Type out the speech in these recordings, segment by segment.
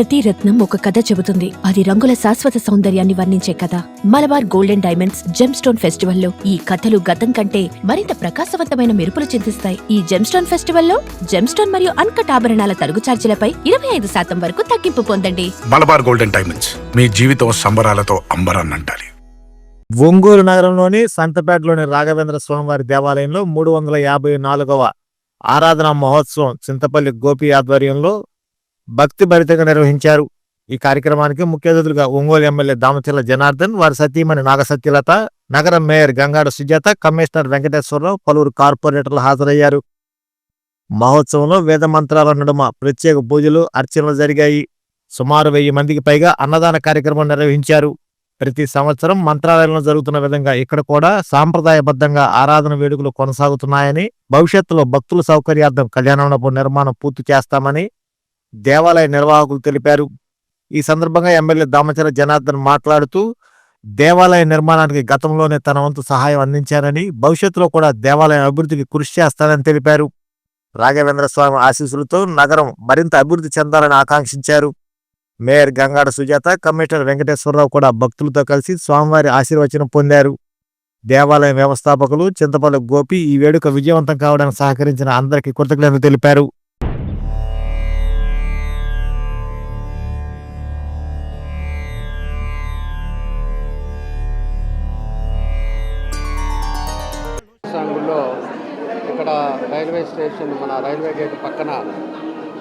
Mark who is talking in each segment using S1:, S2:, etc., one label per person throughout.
S1: ప్రతి రత్నం ఒక కథ చెబుతుంది. అది రంగుల శాశ్వత సౌందర్యాన్ని వర్ణించే కథ. Malabar golden diamonds gem stone ఫెస్టివల్లో ఈ కథలు గతం కంటే మరింత ప్రకాశవంతమైన మెరుపులు చిందిస్తాయి. ఈ జెమ్ స్టోన్ ఫెస్టివల్లో జెమ్ స్టోన్ మరియు అన్కట్ ఆభరణాల తరుగు ఛార్జీలపై ఇరవై ఐదు శాతం వరకు తగ్గింపు పొందండి.
S2: మలబార్ గోల్డెన్ డైమండ్స్ మీ జీవితం సంబరాలతో అంబరాన్నంటాలి
S3: ఒంగోలు నగరంలోని సంతపేటలోని రాఘవేంద్ర స్వామివారి దేవాలయంలో మూడు వందల యాభై నాలుగవ ఆరాధన మహోత్సవం చింతపల్లి గోపి ఆధ్వర్యంలో భక్తి భరితంగా నిర్వహించారు. ఈ కార్యక్రమానికి ముఖ్య అతిథులుగా ఒంగోలు ఎమ్మెల్యే దామచిల్ల జనార్దన్ వారి సతీమణి నాగసత్యలత నగర మేయర్ గంగాడ సుజాత కమిషనర్ వెంకటేశ్వరరావు పలువురు కార్పొరేటర్లు హాజరయ్యారు. మహోత్సవంలో వేద మంత్రాల నడుమ ప్రత్యేక పూజలు అర్చనలు జరిగాయి. సుమారు వెయ్యి మందికి పైగా అన్నదాన కార్యక్రమం నిర్వహించారు. ప్రతి సంవత్సరం మంత్రాలయంలో జరుగుతున్న విధంగా ఇక్కడ కూడా సాంప్రదాయబద్ధంగా ఆరాధన వేడుకలు కొనసాగుతున్నాయని భవిష్యత్తులో భక్తుల సౌకర్యార్థం కళ్యాణమండపం నిర్మాణం పూర్తి చేస్తామని దేవాలయ నిర్వాహకులు తెలిపారు. ఈ సందర్భంగా ఎమ్మెల్యే దామచర జనార్దన్ మాట్లాడుతూ దేవాలయ నిర్మాణానికి గతంలోనే తన వంతు సహాయం అందించారని భవిష్యత్తులో కూడా దేవాలయం అభివృద్ధికి కృషి చేస్తానని తెలిపారు. రాఘవేంద్ర స్వామి ఆశీస్సులతో నగరం మరింత అభివృద్ధి చెందాలని ఆకాంక్షించారు. మేయర్ గంగాడ సుజాత కమిషనర్ వెంకటేశ్వరరావు కూడా భక్తులతో కలిసి స్వామివారి ఆశీర్వచనం పొందారు. దేవాలయం వ్యవస్థాపకులు చింతపల్లి గోపి ఈ వేడుక విజయవంతం కావడానికి సహకరించిన అందరికీ కృతజ్ఞతలు తెలిపారు.
S4: రైల్వే స్టేషన్ మన రైల్వే గేట్ పక్కన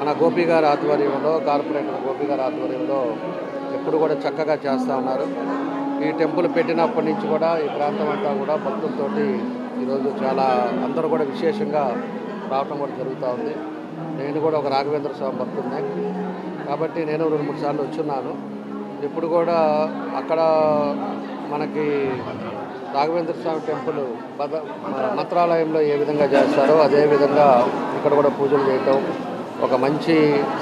S4: మన గోపి గారి ఆధ్వర్యంలో కార్పొరేటర్ గోపి గారి ఆధ్వర్యంలో ఎప్పుడు కూడా చక్కగా చేస్తూ ఉన్నారు. ఈ టెంపుల్ పెట్టినప్పటి నుంచి కూడా ఈ ప్రాంతం అంతా కూడా భక్తులతోటి ఈరోజు చాలా అందరూ కూడా విశేషంగా రావటం కూడా జరుగుతూ ఉంది. నేను కూడా ఒక రాఘవేంద్ర స్వామి భక్తుడినే. కాబట్టి నేను రెండు మూడు సార్లు వచ్చున్నాను. ఇప్పుడు కూడా అక్కడ మనకి రాఘవేంద్ర స్వామి టెంపుల్ మంత్రాలయంలో ఏ విధంగా చేస్తారో అదే విధంగా ఇక్కడ కూడా పూజలు చేయటం ఒక మంచి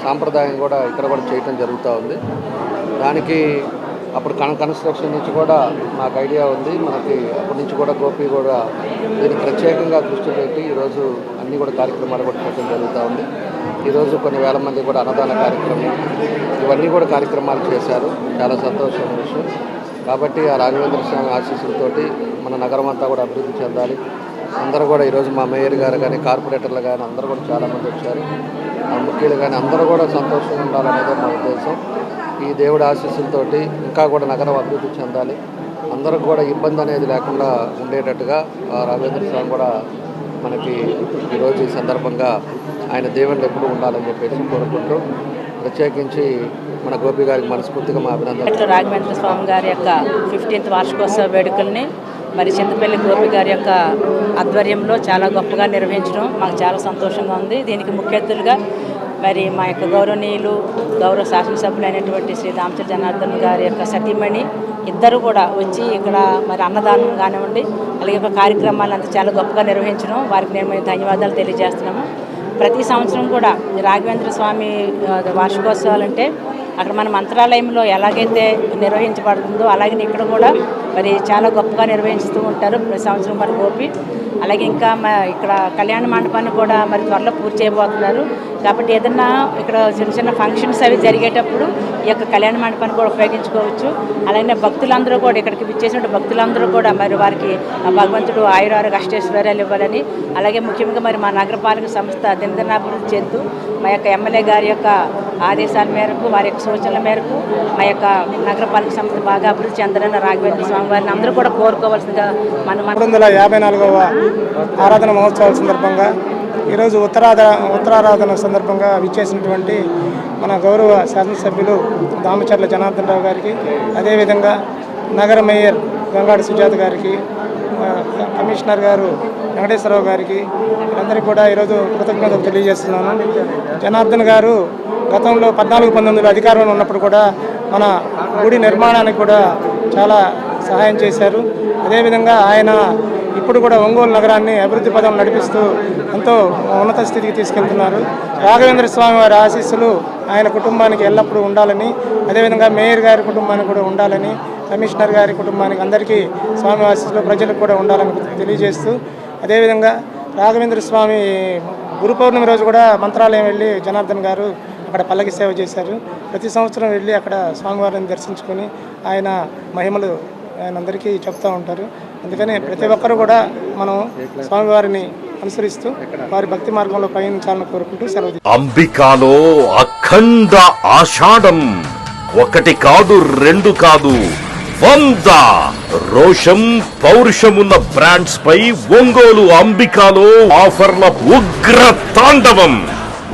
S4: సాంప్రదాయం కూడా ఇక్కడ కూడా చేయటం జరుగుతూ ఉంది. దానికి అప్పుడు కన్ కన్స్ట్రక్షన్ నుంచి కూడా నాకు ఐడియా ఉంది. మనకి అప్పటి నుంచి కూడా గోపి కూడా దీన్ని ప్రత్యేకంగా దృష్టి పెట్టి ఈరోజు అన్ని కూడా కార్యక్రమాలు కూడా చేయడం జరుగుతూ ఉంది. ఈరోజు కొన్ని వేల మంది కూడా అన్నదాన కార్యక్రమం ఇవన్నీ కూడా కార్యక్రమాలు చేశారు. చాలా సంతోషం విషయం. కాబట్టి ఆ రాఘవేంద్ర స్వామి ఆశీస్సులతోటి మన నగరం అంతా కూడా అభివృద్ధి చెందాలి. అందరూ కూడా ఈరోజు మా మేయర్ గారు కానీ కార్పొరేటర్లు కానీ అందరూ కూడా చాలామంది వచ్చారు. ఆ ముఖ్యులు కానీ అందరూ కూడా సంతోషంగా ఉండాలనేదే మా ఉద్దేశం. ఈ దేవుడి ఆశీస్సులతోటి ఇంకా కూడా నగరం అభివృద్ధి చెందాలి. అందరికి కూడా ఇబ్బంది అనేది లేకుండా ఉండేటట్టుగా ఆ రాఘవేంద్ర స్వామి కూడా మనకి ఈరోజు ఈ సందర్భంగా ఆయన దేవుళ్ళు ఎప్పుడు ఉండాలని చెప్పేసి కోరుకుంటూ ప్రత్యేకించి మన గోపి గారికి మనస్ఫూర్తిగా మా
S5: అభినందన రాఘవేంద్ర స్వామి గారి యొక్క ఫిఫ్టీన్త్ వార్షికోత్సవ వేడుకల్ని మరి చింతపల్లి గోపి గారి యొక్క ఆధ్వర్యంలో చాలా గొప్పగా నిర్వహించడం మాకు చాలా సంతోషంగా ఉంది. దీనికి ముఖ్య అతిథులుగా మరి మా యొక్క గౌరవనీయులు గౌరవ శాసనసభ్యులు అయినటువంటి శ్రీ దామచర్ జనార్దన్ గారి యొక్క సతీమణి ఇద్దరు కూడా వచ్చి ఇక్కడ మరి అన్నదానం కానివ్వండి అలాగే ఒక కార్యక్రమాలు అంతా చాలా గొప్పగా నిర్వహించడం. వారికి నేను మేము ధన్యవాదాలు తెలియజేస్తున్నాము. ప్రతి సంవత్సరం కూడా రాఘవేంద్ర స్వామి వార్షికోత్సవాలు అంటే అక్కడ మన మంత్రాలయంలో ఎలాగైతే నిర్వహించబడుతుందో అలాగే ఇక్కడ కూడా మరి చాలా గొప్పగా నిర్వహిస్తూ ఉంటారు ప్రతి సంవత్సరం మరి గోపి. అలాగే ఇంకా మా ఇక్కడ కళ్యాణ మండపాన్ని కూడా మరి త్వరలో పూర్తి చేయబోతున్నారు. కాబట్టి ఏదన్నా ఇక్కడ చిన్న చిన్న ఫంక్షన్స్ అవి జరిగేటప్పుడు ఈ యొక్క కళ్యాణ మండపాన్ని కూడా ఉపయోగించుకోవచ్చు. అలాగే భక్తులందరూ కూడా ఇక్కడికి విచ్చేసిన భక్తులందరూ కూడా మరి వారికి ఆ భగవంతుడు ఆయురారు అష్టేశ్వర్యాలు ఇవ్వాలని అలాగే ముఖ్యంగా మరి మా నగరపాలక సంస్థ దినదినాభివృద్ధి చెందుతూ మా యొక్క ఎమ్మెల్యే గారి యొక్క ఆదేశాల మేరకు వారి యొక్క సూచనల మేరకు మా యొక్క నగరపాలక సంస్థ బాగా అభివృద్ధి చెందాలని రాఘవేంద్ర స్వామి వారిని అందరూ కూడా కోరుకోవాల్సిందిగా మన
S6: మూడు వందల యాభై నాలుగవ ఆరాధన మహోత్సవాల సందర్భంగా ఈరోజు ఉత్తరాధ ఉత్తరారాధన సందర్భంగా విచ్చేసినటువంటి మన గౌరవ శాసనసభ్యులు దామచర్ల జనార్దన్ రావు గారికి అదేవిధంగా నగర మేయర్ గంగాడి సుజాత గారికి కమిషనర్ గారు వెంకటేశ్వరరావు గారికి అందరికీ కూడా ఈరోజు కృతజ్ఞతలు తెలియజేస్తున్నాను. జనార్దన్ గారు గతంలో పద్నాలుగు పంతొమ్మిదిలో అధికారంలో ఉన్నప్పుడు కూడా మన గుడి నిర్మాణానికి కూడా చాలా సహాయం చేశారు. అదేవిధంగా ఆయన ఇప్పుడు కూడా ఒంగోలు నగరాన్ని అభివృద్ధి పదం నడిపిస్తూ ఎంతో ఉన్నత స్థితికి తీసుకెళ్తున్నారు. రాఘవేంద్ర స్వామి వారి ఆశీస్సులు ఆయన కుటుంబానికి ఎల్లప్పుడూ ఉండాలని అదేవిధంగా మేయర్ గారి కుటుంబానికి కూడా ఉండాలని కమిషనర్ గారి కుటుంబానికి అందరికీ స్వామి ఆశీస్సులు ప్రజలకు కూడా ఉండాలని తెలియజేస్తూ అదేవిధంగా రాఘవేంద్ర స్వామి గురు పౌర్ణమి రోజు కూడా మంత్రాలయం వెళ్ళి జనార్దన్ గారు అక్కడ పల్లకి సేవ చేశారు. ప్రతి సంవత్సరం వెళ్ళి అక్కడ స్వామివారిని దర్శించుకొని ఆయన మహిమలు ఆయన అందరికీ చెప్తూ ఉంటారు. అందుకనే ప్రతి ఒక్కరు కూడా మనం స్వామివారిని అనుసరిస్తూ వారి భక్తి మార్గంలో పయనించాలని కోరుకుంటూ సెలవు
S7: అంబికాలో అఖండ ఆషాఢం. ఒకటి కాదు రెండు కాదు. వంద రోషం పౌరుషమున్న బ్రాండ్స్ పై ఒంగోలు అంబికాలో ఆఫర్ల ఉగ్ర తాండవం.